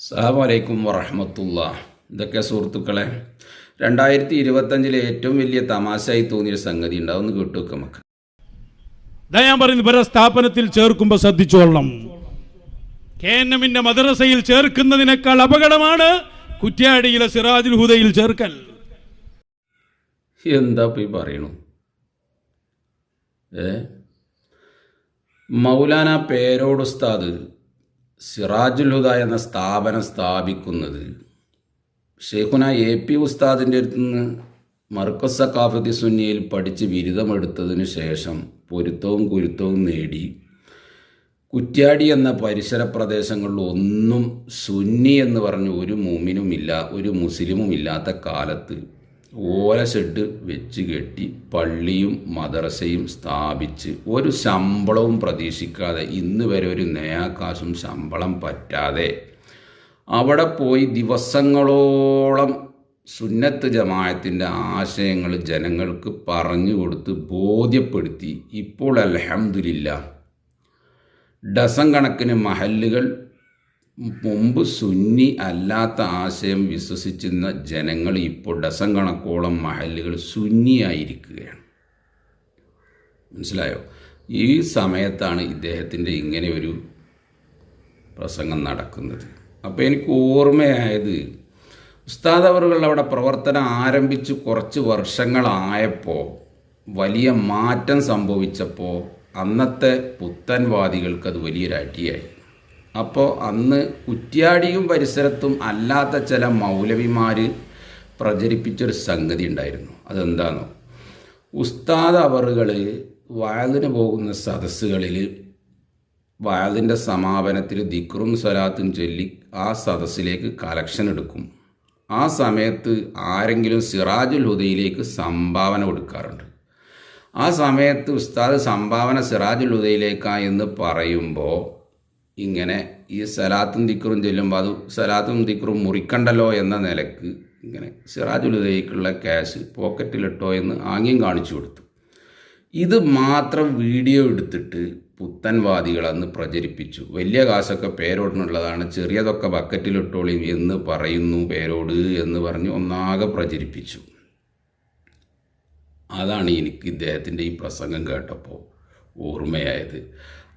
അസ്സാമലൈക്കും വറഹമത്തുള്ള ഇതൊക്കെ സുഹൃത്തുക്കളെ രണ്ടായിരത്തി ഇരുപത്തഞ്ചിലെ ഏറ്റവും വലിയ തമാശയായി തോന്നിയ സംഗതി ഉണ്ട് കേട്ടു നമുക്ക്. ഇതാ ഞാൻ പറയുന്നത് ഇവരെ സ്ഥാപനത്തിൽ ചേർക്കുമ്പോൾ ശ്രദ്ധിച്ചോളണം. കെ എൻ എമ്മിന്റെ മദ്രസയിൽ ചേർക്കുന്നതിനേക്കാൾ അപകടമാണ് കുറ്റ്യാടിയിലെ സിറാജുൽ ഹുദയിൽ ചേർക്കൽ. എന്താ പോയി പറയണു? ഏ? മൗലാന പേരോട് ഉസ്താദ് സിറാജുൽ ഹുദ എന്ന സ്ഥാപനം സ്ഥാപിക്കുന്നത് ഷെയ്ഖുന എ പി ഉസ്താദിന്റെ അടുത്ത് നിന്ന് മർക്കസ് സക്കാഫത്തി സുന്നിയിൽ പഠിച്ച് ബിരുദമെടുത്തതിന് ശേഷം പൊരുത്തവും കുരുത്തവും നേടി. കുറ്റ്യാടി എന്ന പരിസര പ്രദേശങ്ങളിൽ ഒന്നും സുന്നി എന്ന് പറഞ്ഞ് ഒരു മുമിനുമില്ല ഒരു മുസ്ലിമും ഇല്ലാത്ത കാലത്ത് ഓല ഷെഡ് വെച്ച് കെട്ടി പള്ളിയും മദ്രസയും സ്ഥാപിച്ച് ഒരു ശമ്പളവും പ്രതീക്ഷിക്കാതെ ഇന്ന് വരെ ഒരു നയാകാശം ശമ്പളം പറ്റാതെ അവിടെ പോയി ദിവസങ്ങളോളം സുന്നത്ത് ജമായത്തിന്റെ ആശയങ്ങൾ ജനങ്ങൾക്ക് പറഞ്ഞു കൊടുത്ത് ബോധ്യപ്പെടുത്തി ഇപ്പോൾ അൽഹംദുലില്ല ഡസൻ കണക്കിന് മഹല്ലുകൾ മുമ്പ് സുന്നി അല്ലാത്ത ആശയം വിശ്വസിച്ചിരുന്ന ജനങ്ങൾ ഇപ്പോൾ ഡസൻ കണക്കോളം മഹല്ലുകൾ സുന്നിയായിരിക്കുകയാണ്. മനസ്സിലായോ? ഈ സമയത്താണ് ഇദ്ദേഹത്തിന്റെ ഇങ്ങനെ ഒരു പ്രസംഗം നടക്കുന്നത്. അപ്പോൾ എനിക്ക് ഓർമ്മയായത് ഉസ്താദ് അവറുകൾ അവിടെ പ്രവർത്തനം ആരംഭിച്ച് കുറച്ച് വർഷങ്ങളായപ്പോൾ വലിയ മാറ്റം സംഭവിച്ചപ്പോൾ അന്നത്തെ പുത്തൻവാദികൾക്ക് അത് വലിയൊരു അടിയായി. അപ്പോൾ അന്ന് കുറ്റ്യാടിയും പരിസരത്തും അല്ലാത്ത ചില മൗലവിമാർ പ്രചരിപ്പിച്ചൊരു സംഗതി ഉണ്ടായിരുന്നു. അതെന്താണോ ഉസ്താദ് അവറുകൾ വയലിന് പോകുന്ന സദസ്സുകളിൽ വയലിന്റെ സമാപനത്തിൽ ദിക്റും സ്വലാത്തും ചൊല്ലി ആ സദസ്സിലേക്ക് കളക്ഷൻ എടുക്കും. ആ സമയത്ത് ആരെങ്കിലും സിറാജുൽ ഹുദയിലേക്ക് സംഭാവന കൊടുക്കാറുണ്ട്. ആ സമയത്ത് ഉസ്താദ് സംഭാവന സിറാജുൽ ഹുദയിലേക്കാ എന്ന് പറയുമ്പോൾ ഇങ്ങനെ ഈ സലാത്തും ദിക്റും ചെല്ലുമ്പോൾ അത് സലാത്തും ദിക്റും മുറിക്കണ്ടല്ലോ എന്ന നിലയ്ക്ക് ഇങ്ങനെ സിറാജുൽ ഹുദയിക്കുള്ള ക്യാഷ് പോക്കറ്റിലിട്ടോ എന്ന് ആംഗ്യം കാണിച്ചു കൊടുത്തു. ഇത് മാത്രം വീഡിയോ എടുത്തിട്ട് പുത്തൻവാദികൾ അന്ന് പ്രചരിപ്പിച്ചു. വലിയ കാശൊക്കെ പേരോടിനുള്ളതാണ് ചെറിയതൊക്കെ ബക്കറ്റിലിട്ടോളി എന്ന് പറയുന്നു പേരോട് എന്ന് പറഞ്ഞ് ഒന്നാകെ പ്രചരിപ്പിച്ചു. അതാണ് എനിക്ക് ഇദ്ദേഹത്തിന്റെ ഈ പ്രസംഗം കേട്ടപ്പോൾ ഓർമ്മയായത്.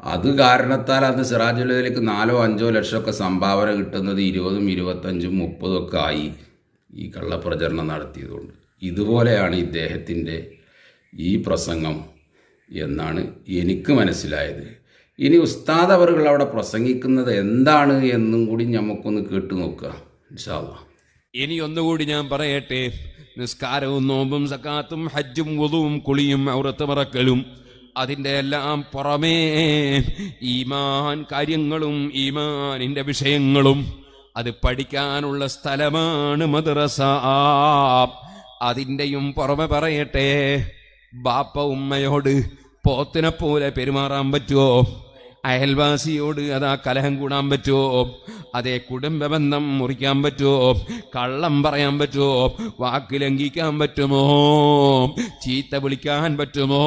അത് കാരണത്താൽ അത് സിറാജുലയിലേക്ക് നാലോ അഞ്ചോ ലക്ഷമൊക്കെ സംഭാവന കിട്ടുന്നത് ഇരുപതും ഇരുപത്തഞ്ചും മുപ്പതും ഒക്കെ ആയി ഈ കള്ളപ്രചരണം നടത്തിയതുകൊണ്ട്. ഇതുപോലെയാണ് ഇദ്ദേഹത്തിന്റെ ഈ പ്രസംഗം എന്നാണ് എനിക്ക് മനസ്സിലായത്. ഇനി ഉസ്താദ് അവറുകൾ അവിടെ പ്രസംഗിക്കുന്നത് എന്താണ് എന്നും കൂടി നമുക്കൊന്ന് കേട്ടു നോക്കുക. ഇനി ഒന്നുകൂടി ഞാൻ പറയട്ടെ. നിസ്കാരവും നോമ്പും സക്കാത്തും ഹജ്ജും വധുവും കുളിയും ഔറത്ത് മറക്കലും അതിന്റെ എല്ലാം പുറമേ ഈമാൻ കാര്യങ്ങളും ഈമാനിന്റെ വിഷയങ്ങളും അത് പഠിക്കാനുള്ള സ്ഥലമാണ് മദ്രസ. അതിന്റെയും പുറമെ പറയട്ടെ ബാപ്പ ഉമ്മയോട് പോത്തിനെ പോലെ പെരുമാറാൻ പറ്റുമോ അയൽവാസിയോട് അതാ കലഹം കൂടാൻ പറ്റുമോ അതേ കുടുംബബന്ധം മുറിക്കാൻ പറ്റുമോ? കള്ളം പറയാൻ പറ്റുമോ? വാക്ക് ലംഘിക്കാൻ പറ്റുമോ? ചീത്ത വിളിക്കാൻ പറ്റുമോ?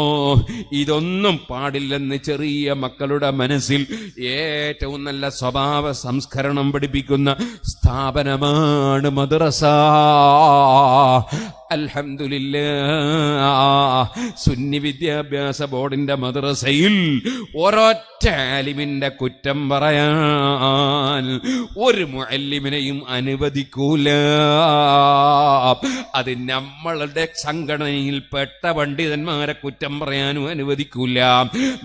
ഇതൊന്നും പാടില്ലെന്ന് ചെറിയ മക്കളുടെ മനസ്സിൽ ഏറ്റവും നല്ല സ്വഭാവ സംസ്കരണം പഠിപ്പിക്കുന്ന സ്ഥാപനമാണ് മദ്രസ. അൽഹംദുലില്ല സുന്നി വിദ്യാഭ്യാസ ബോർഡിന്റെ മദ്രസയിൽ ഒരൊറ്റ ആലിമിന്റെ കുറ്റം പറയാൻ ഒരു മുഅല്ലിമിനെയും അനുവദിക്കൂല. അത് നമ്മളുടെ സംഘടനയിൽ പെട്ട പണ്ഡിതന്മാരെ കുറ്റം പറയാനും അനുവദിക്കൂല.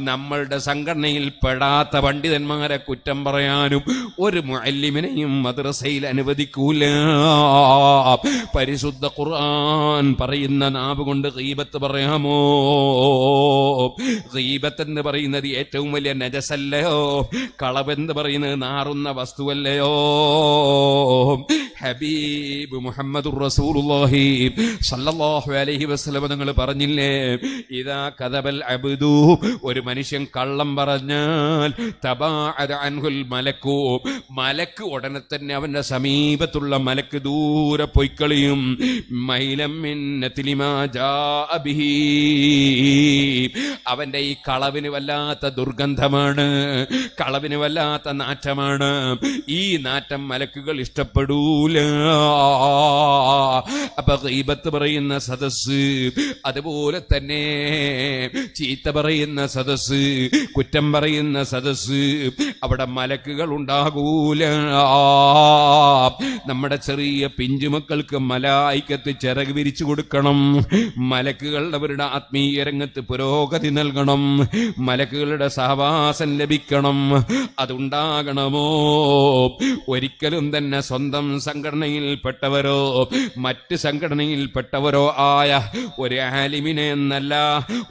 നമ്മളുടെ സംഘടനയിൽ പെടാത്ത പണ്ഡിതന്മാരെ കുറ്റം പറയാനും ഒരു മുഅല്ലിമിനെയും മദ്രസയിൽ അനുവദിക്കൂല. പരിശുദ്ധ ഖുർആൻ പറയുന്ന നാവ് കൊണ്ട് ഗീബത്ത് പറയാമോ? ഗീബത്ത് എന്ന് പറയുന്നത് ഏറ്റവും വലിയ നജസല്ലയോ? കളവെന്ന് പറയുന്നത് നാറുന്ന വസ്തുവല്ലയോ? ഹബീബ് മുഹമ്മദ് റസൂലുള്ളാഹി സല്ലല്ലാഹു അലൈഹി വസല്ലം നിങ്ങൾ പറഞ്ഞില്ലേ ഇദാ കദബൽ അബ്ദു. ഒരു മനുഷ്യൻ കള്ളം പറഞ്ഞാൽ തബാഅദ അൻഹുൽ മലക്കു. മലക്ക് ഉടനെ തന്നെ അവന്റെ സമീപത്തുള്ള മലക്ക് ദൂരെ പൊയ്ക്കളിയും മൈലം അവന്റെ ഈ കളവിന് വല്ലാത്ത ദുർഗന്ധമാണ് കളവിന് വല്ലാത്ത നാറ്റമാണ്. ഈ നാറ്റം മലക്കുകൾ ഇഷ്ടപ്പെടൂല. അപ്പൊ ഈബത്ത് പറയുന്ന സദസ് അതുപോലെ തന്നെ ചീത്ത പറയുന്ന സദസ് കുറ്റം പറയുന്ന സദസ് അവിടെ മലക്കുകൾ ഉണ്ടാകൂല. നമ്മുടെ ചെറിയ പിഞ്ചുമക്കൾക്ക് മലായിക്കത്ത് ചിറക് വിരിച്ചു കൊടുക്കണം. മലക്കുകളുടെ അവരുടെ ആത്മീയ രംഗത്ത് പുരോഗതി നൽകണം. മലക്കുകളുടെ സഹവാസം ലഭിക്കണം. അതുണ്ടാകണമോ? ഒരിക്കലും തന്നെ സ്വന്തം സംഘടനയിൽപ്പെട്ടവരോ മറ്റ് സംഘടനയിൽപ്പെട്ടവരോ ആയ ഒരു ആലിമിനെ എന്നല്ല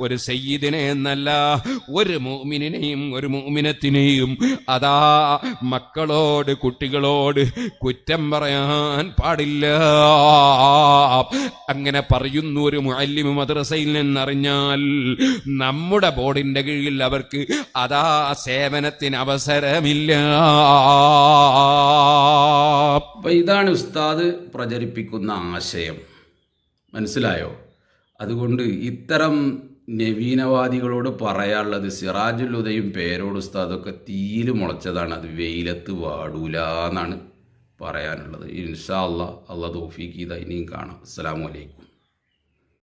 ഒരു സയ്യിദിനെ എന്നല്ല ഒരു മൂമിനെയും ഒരു മൂമിനത്തിനെയും അതാ മക്കളോട് കുട്ടികളോട് കുറ്റം പറയാൻ പാടില്ല. അങ്ങനെ പറയുന്നു ഒരു മുഅല്ലിമ മദ്രസയിൽ നിന്നറിഞ്ഞാൽ നമ്മുടെ ബോർഡിന്റെ കീഴിൽ അവർക്ക് അതാ സേവനത്തിന് അവസരമില്ല. അപ്പൊ ഇതാണ് ഉസ്താദ് പ്രചരിപ്പിക്കുന്ന ആശയം. മനസ്സിലായോ? അതുകൊണ്ട് ഇത്തരം നവീനവാദികളോട് പറയാനുള്ളത് സിറാജുൽ ഉദയും പേരോട് ഉസ്താദൊക്കെ തീയിൽ മുളച്ചതാണ്. അത് വെയിലത്ത് വാടൂല എന്നാണ്. പറയാനുള്ളത്. ഇൻഷാ അള്ളാ അള്ളാഹ് തോഫീക്ക് ഇത് ഇനിയും കാണാം. അസ്സാം വലൈക്കും